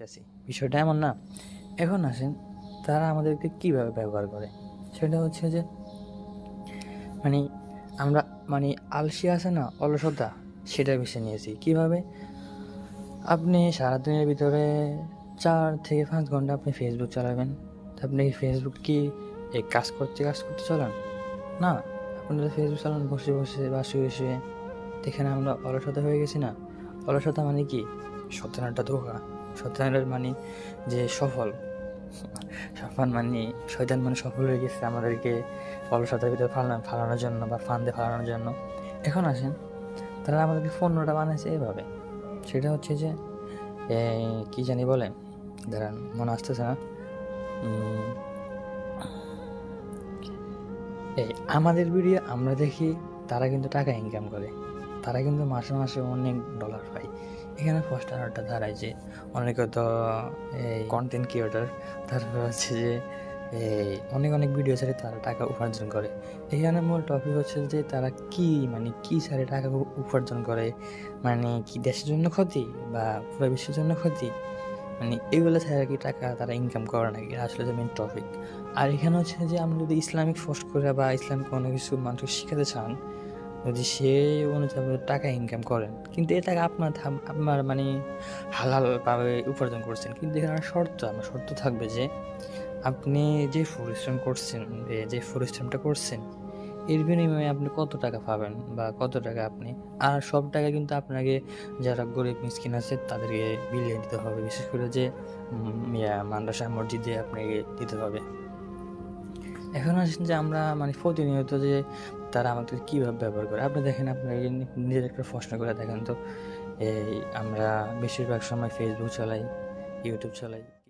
দেখতেছি বিষয়টা এমন না। এখন আসেন, তারা আমাদেরকে কীভাবে ব্যবহার করে? সেটা হচ্ছে যে মানে আমরা মানে আলসি আছে না, অলসতা সেটা বেছে নিয়েছি। কীভাবে? আপনি সারাদিনের ভিতরে চার থেকে পাঁচ ঘণ্টা আপনি ফেসবুক চালাবেন। তা আপনি ফেসবুক কি এই কাজ করতে কাজ করতে চালান? না আপনি তো ফেসবুক চালান, বসে বসে বা শুয়ে শুয়ে দেখেন আমরা অলসতা হয়ে গেছি না। অলসতা মানে কি? সত্যনাটা ধোকা। সত্যনাটার মানে যে সফল। সফল মানে শয়তান মানে সফল হয়ে গেছে আমাদেরকে অলসতার ভিতরে ফালানো ফালানোর জন্য বা ফান্দে ফালানোর জন্য। এখন আসেন, তারা আমাদেরকে পণ্যটা বানাইছে এভাবে। সেটা হচ্ছে যে কি জানি বলে? দাঁড়ান, মনে আসতেছে না। এই আমাদের ভিডিও আমরা দেখি তারা কিন্তু টাকা ইনকাম করে। তারা কিন্তু মাসে মাসে অনেক ডলার পায়। এখানে ফার্স্ট আনারটা দাঁড়ায় যে, অনেকে তো এই কন্টেন্ট ক্রিয়েটার তারপর হচ্ছে যে, এই অনেক অনেক ভিডিও ছেড়ে তারা টাকা উপার্জন করে। এখানে মূল টপিক হচ্ছে যে, তারা কি মানে কি ছেড়ে টাকা উপার্জন করে? মানে কি দেশের জন্য ক্ষতি বা পুরো বিশ্বের জন্য ক্ষতি? মানে এগুলো ছাড়া কি টাকা তারা ইনকাম করে না নাকি আসলে যে মেন টপিক আর এখানে হচ্ছে যে আপনি যদি ইসলামিক পোস্ট করে বা ইসলামিক কোনো কিছু মানুষকে শিখাতে চান যদি সে অনুযায়ী টাকা ইনকাম করেন কিন্তু এই টাকা আপনার আপনার মানে হালালভাবে উপার্জন করছেন। কিন্তু এখানে শর্ত, আমার শর্ত থাকবে যে আপনি যে পরিশ্রম করছেন যে পরিশ্রমটা করছেন, এর বিনিময়ে আপনি কত টাকা পাবেন বা কত টাকা আপনি, আর সব টাকা কিন্তু আপনাকে যারা গরিব মিসকিন আছে, তাদেরকে বিলিয়ে দিতে হবে। বিশেষ করে যে মাদ্রাসা মসজিদে আপনাকে দিতে হবে। এখন আসেন যে আমরা মানে প্রতিনিয়ত যে তারা আমাদের কীভাবে ব্যবহার করে? আপনি দেখেন, আপনার নিজের একটা প্রশ্ন করে দেখেন তো। এই আমরা বেশিরভাগ সময় ফেসবুক চালাই ইউটিউব চালাই।